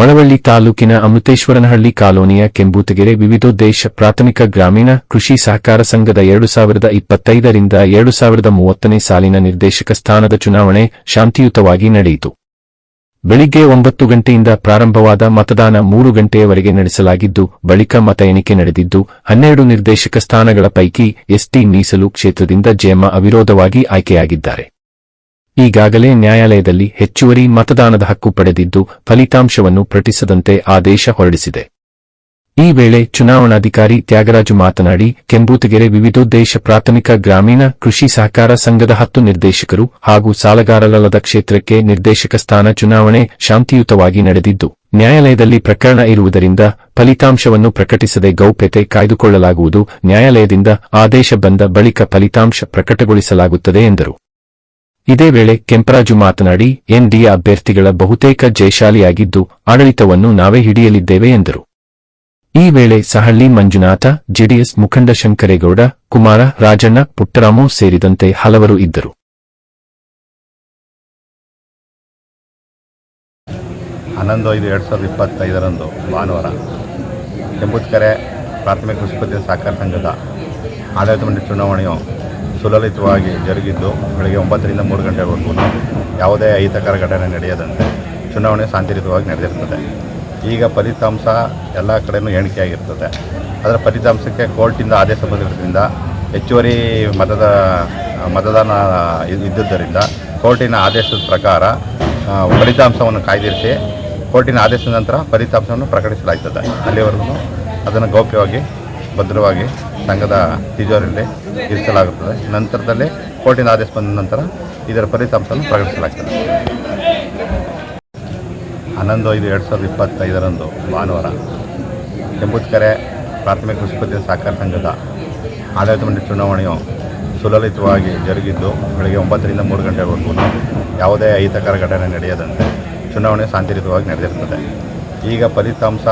ತೀರ್ಥಹಳ್ಳಿ ತಾಲೂಕಿನ ಅಮೃತೇಶ್ವರನಹಳ್ಳಿ ಕಾಲೋನಿಯ ಕೆಂಬೂತಗೆರೆ ವಿವಿಧೋದ್ದೇಶ ಪ್ರಾಥಮಿಕ ಗ್ರಾಮೀಣ ಕೃಷಿ ಸಹಕಾರ ಸಂಘದ ಎರಡು ಸಾವಿರದ ಇಪ್ಪತ್ತೈದರಿಂದ ಎರಡು ಸಾವಿರದ ಮೂವತ್ತನೇ ಸಾಲಿನ ನಿರ್ದೇಶಕ ಸ್ಥಾನದ ಚುನಾವಣೆ ಶಾಂತಿಯುತವಾಗಿ ನಡೆಯಿತು. ಬೆಳಿಗ್ಗೆ ಒಂಬತ್ತು ಗಂಟೆಯಿಂದ ಪ್ರಾರಂಭವಾದ ಮತದಾನ ಮೂರು ಗಂಟೆಯವರೆಗೆ ನಡೆಸಲಾಗಿದ್ದು, ಬಳಿಕ ಮತ ಎಣಿಕೆ ನಡೆದಿದ್ದು, ಹನ್ನೆರಡು ನಿರ್ದೇಶಕ ಸ್ಥಾನಗಳ ಪೈಕಿ ಎಸ್ಟಿ ಮೀಸಲು ಕ್ಷೇತ್ರದಿಂದ ಜಯಮ್ಮ ಅವಿರೋಧವಾಗಿ ಆಯ್ಕೆಯಾಗಿದ್ದಾರೆ. ಈಗಾಗಲೇ ನ್ಯಾಯಾಲಯದಲ್ಲಿ ಹೆಚ್ಚುವರಿ ಮತದಾನದ ಹಕ್ಕು ಪಡೆದಿದ್ದು ಫಲಿತಾಂಶವನ್ನು ಪ್ರಕಟಿಸದಂತೆ ಆದೇಶ ಹೊರಡಿಸಿದೆ. ಈ ವೇಳೆ ಚುನಾವಣಾಧಿಕಾರಿ ತ್ಯಾಗರಾಜು ಮಾತನಾಡಿ, ಕೆಂಬೂತಗೆರೆ ವಿವಿಧೋದ್ದೇಶ ಪ್ರಾಥಮಿಕ ಗ್ರಾಮೀಣ ಕೃಷಿ ಸಹಕಾರ ಸಂಘದ ಹತ್ತು ನಿರ್ದೇಶಕರು ಹಾಗೂ ಸಾಲಗಾರರಲ್ಲದ ಕ್ಷೇತ್ರಕ್ಕೆ ನಿರ್ದೇಶಕ ಸ್ಥಾನ ಚುನಾವಣೆ ಶಾಂತಿಯುತವಾಗಿ ನಡೆದಿದ್ದು, ನ್ಯಾಯಾಲಯದಲ್ಲಿ ಪ್ರಕರಣ ಇರುವುದರಿಂದ ಫಲಿತಾಂಶವನ್ನು ಪ್ರಕಟಿಸದೆ ಗೌಪ್ಯತೆ ಕಾಯ್ದುಕೊಳ್ಳಲಾಗುವುದು, ನ್ಯಾಯಾಲಯದಿಂದ ಆದೇಶ ಬಂದ ಬಳಿಕ ಫಲಿತಾಂಶ ಪ್ರಕಟಗೊಳಿಸಲಾಗುತ್ತದೆ ಎಂದರು. ಇದೇ ವೇಳೆ ಕೆಂಪರಾಜು ಮಾತನಾಡಿ ಎನ್ಡಿಎ ಅಭ್ಯರ್ಥಿಗಳ ಬಹುತೇಕ ಜಯಶಾಲಿಯಾಗಿದ್ದು, ಆಡಳಿತವನ್ನು ನಾವೇ ಹಿಡಿಯಲಿದ್ದೇವೆ ಎಂದರು. ಈ ವೇಳೆ ಸಹಳ್ಳಿ ಮಂಜುನಾಥ, ಜೆಡಿಎಸ್ ಮುಖಂಡ ಶಂಕರೇಗೌಡ, ಕುಮಾರ ರಾಜಣ್ಣ, ಪುಟ್ಟರಾಮು ಸೇರಿದಂತೆ ಹಲವರು ಇದ್ದರು. ಹನ್ನೊಂದು ಐದು ಎರಡು ಸಾವಿರದ ಇಪ್ಪತ್ತೈದರಂದು ಭಾನುವಾರ ಪ್ರಾಥಮಿಕ ಕೃಷಿ ಸಹಕಾರ ಸಂಘದ ಆಡಳಿತ ಮಂಡಳಿ ಚುನಾವಣೆಯು ಸುಲಲಿತವಾಗಿ ಜರುಗಿದ್ದು ಬೆಳಗ್ಗೆ ಒಂಬತ್ತರಿಂದ ಮೂರು ಗಂಟೆವರೆಗೂ ಯಾವುದೇ ಅಹಿತಕರ ಘಟನೆ ನಡೆಯದಂತೆ ಚುನಾವಣೆ ಶಾಂತಿಯುತವಾಗಿ ನಡೆದಿರ್ತದೆ. ಈಗ ಫಲಿತಾಂಶ ಎಲ್ಲ ಕಡೆಯೂ ಎಣಿಕೆಯಾಗಿರ್ತದೆ. ಅದರ ಫಲಿತಾಂಶಕ್ಕೆ ಕೋರ್ಟಿಂದ ಆದೇಶ ಬಂದಿರೋದ್ರಿಂದ ಹೆಚ್ಚುವರಿ ಮತದ, ಮತದಾನ ಇದ್- ಇದ್ದುದರಿಂದ ಕೋರ್ಟಿನ ಆದೇಶದ ಪ್ರಕಾರ ಫಲಿತಾಂಶವನ್ನು ಕಾಯ್ದಿರಿಸಿ ಕೋರ್ಟಿನ ಆದೇಶದ ನಂತರ ಫಲಿತಾಂಶವನ್ನು ಪ್ರಕಟಿಸಲಾಗ್ತದೆ. ಅಲ್ಲಿವರೆಗೂ ಅದನ್ನು ಗೌಪ್ಯವಾಗಿ ಭದ್ರವಾಗಿ ಸಂಘದ ತಿಜೋರಿಯಲ್ಲಿ ಇರಿಸಲಾಗುತ್ತದೆ. ನಂತರದಲ್ಲಿ ಕೋರ್ಟಿನ ಆದೇಶ ಬಂದ ನಂತರ ಇದರ ಫಲಿತಾಂಶವನ್ನು ಪ್ರಕಟಿಸಲಾಗ್ತದೆ. ಹನ್ನೊಂದು ಐದು ಎರಡು ಸಾವಿರದ ಇಪ್ಪತ್ತೈದರಂದು ಭಾನುವಾರ ಕೆಂಬುತ್ಕೆರೆ ಪ್ರಾಥಮಿಕ ಕೃಷಿ ಸಹಕಾರ ಸಂಘದ ಆಡಳಿತ ಮಂಡಳಿ ಚುನಾವಣೆಯು ಸುಲಲಿತವಾಗಿ ಜರುಗಿದ್ದು ಬೆಳಗ್ಗೆ ಒಂಬತ್ತರಿಂದ ಮೂರು ಗಂಟೆವರೆಗೂ ಯಾವುದೇ ಅಹಿತಕರ ಘಟನೆ ನಡೆಯದಂತೆ ಚುನಾವಣೆ ಶಾಂತಿಯುತವಾಗಿ ನಡೆದಿರುತ್ತದೆ. ಈಗ ಫಲಿತಾಂಶ